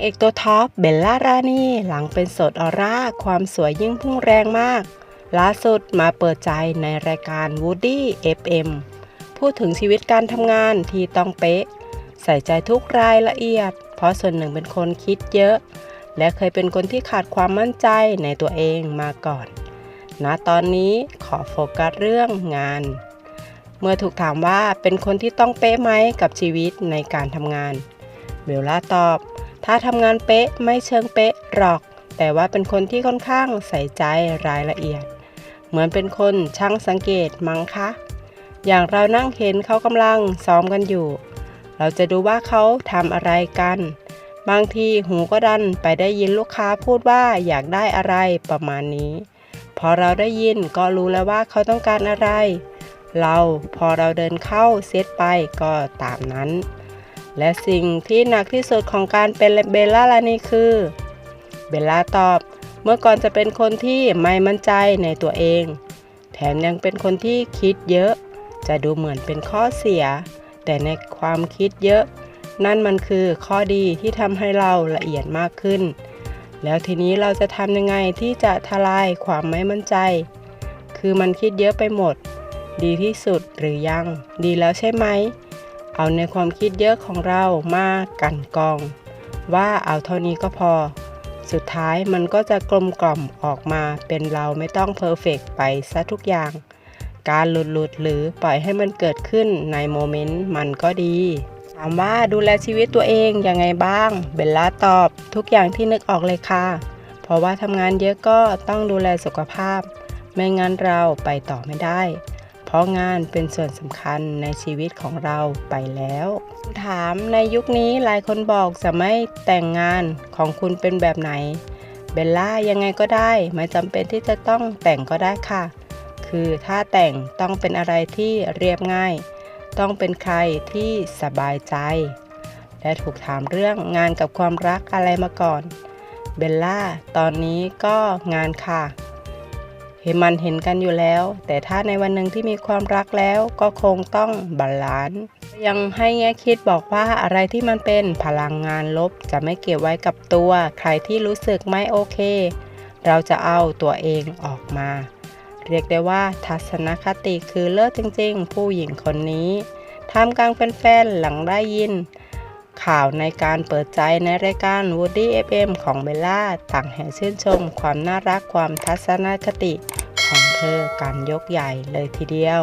เอกตัวท็อปเบลล่ารานีหลังเป็นโสดออร่า ความสวยยิ่งพุ่งแรงมาก ล่าสุดมาเปิดใจในรายการ Woody FM พูดถึงชีวิตการทำงานที่ต้องเป๊ะ ใส่ใจทุกรายละเอียด เพราะส่วนหนึ่งเป็นคนคิดเยอะ และเคยเป็นคนที่ขาดความมั่นใจในตัวเองมาก่อน ณตอนนี้ขอโฟกัสเรื่องงาน เมื่อถูกถามว่าเป็นคนที่ต้องเป๊ะไหมกับชีวิตในการทำงานเบลล่าตอบ ถ้าทำงานเป๊ะไม่เชิงเป๊ะหรอก แต่ว่าเป็นคนที่ค่อนข้างใส่ใจรายละเอียด เหมือนเป็นคนช่างสังเกตมั้งคะ อย่างเรานั่งเห็นเขากำลังซ้อมกันอยู่ เราจะดูว่าเขาทำอะไรกัน บางทีหูก็ดันไปได้ยินลูกค้าพูดว่าอยากได้อะไรประมาณนี้ พอเราได้ยินก็รู้แล้วว่าเขาต้องการอะไร เราพอเราเดินเข้าเซตไปก็ตามนั้น และสิ่งที่หนักที่สุดของการเป็นเบลล่าลานีคือ เบลล่าตอบ เมื่อก่อนจะเป็นคนที่ไม่มั่นใจในตัวเอง แถมยังเป็นคนที่คิดเยอะ จะดูเหมือนเป็นข้อเสีย แต่ในความคิดเยอะ นั่นมันคือข้อดีที่ทำให้เราละเอียดมากขึ้น แล้วทีนี้เราจะทำยังไงที่จะทลายความไม่มั่นใจ คือมันคิดเยอะไปหมด ดีที่สุดหรือยัง ดีแล้วใช่ไหม เอาในความคิดเยอะของเรามากันกอง ว่าเอาเท่านี้ก็พอ สุดท้ายมันก็จะกลมกล่อมออกมาเป็นเราไม่ต้องเพอร์เฟกไปซะทุกอย่าง การหลุดหลุดหรือปล่อยให้มันเกิดขึ้นในโมเมนต์มันก็ดีถามว่าดูแลชีวิตตัวเองยังไงบ้าง เบลล่าตอบทุกอย่างที่นึกออกเลยค่ะ เพราะว่าทำงานเยอะก็ต้องดูแลสุขภาพ ไม่งั้นเราไปต่อไม่ได้ เพราะงานเป็นส่วนสำคัญในชีวิตของเราไปแล้วถามในยุคนี้หลายคนบอกจะไม่แต่งงานของคุณเป็นแบบไหน เบลล่ายังไงก็ได้ ไม่จำเป็นที่จะต้องแต่งก็ได้ค่ะ คือถ้าแต่งต้องเป็นอะไรที่เรียบง่าย ต้องเป็นใครที่สบายใจ และถูกถามเรื่องงานกับความรักอะไรมาก่อน เบลล่า ตอนนี้ก็งานค่ะ มันเห็นกันอยู่แล้ว แต่ถ้าในวันหนึ่งที่มีความรักแล้วก็คงต้องบาลานซ์ยังให้แง่คิดบอกว่าอะไรที่มันเป็นพลังงานลบจะไม่เก็บไว้กับตัว ใครที่รู้สึกไม่โอเค เราจะเอาตัวเองออกมา เรียกได้ว่าทัศนคติคือเลิศจริง ๆ ผู้หญิงคนนี้ทำกลางแฟนๆหลังได้ยินข่าวในการเปิดใจในรายการ Woody FM ของเบลล่า ต่างแห่ชื่นชมความน่ารักความทัศนคติ เธอการยกใหญ่เลยทีเดียว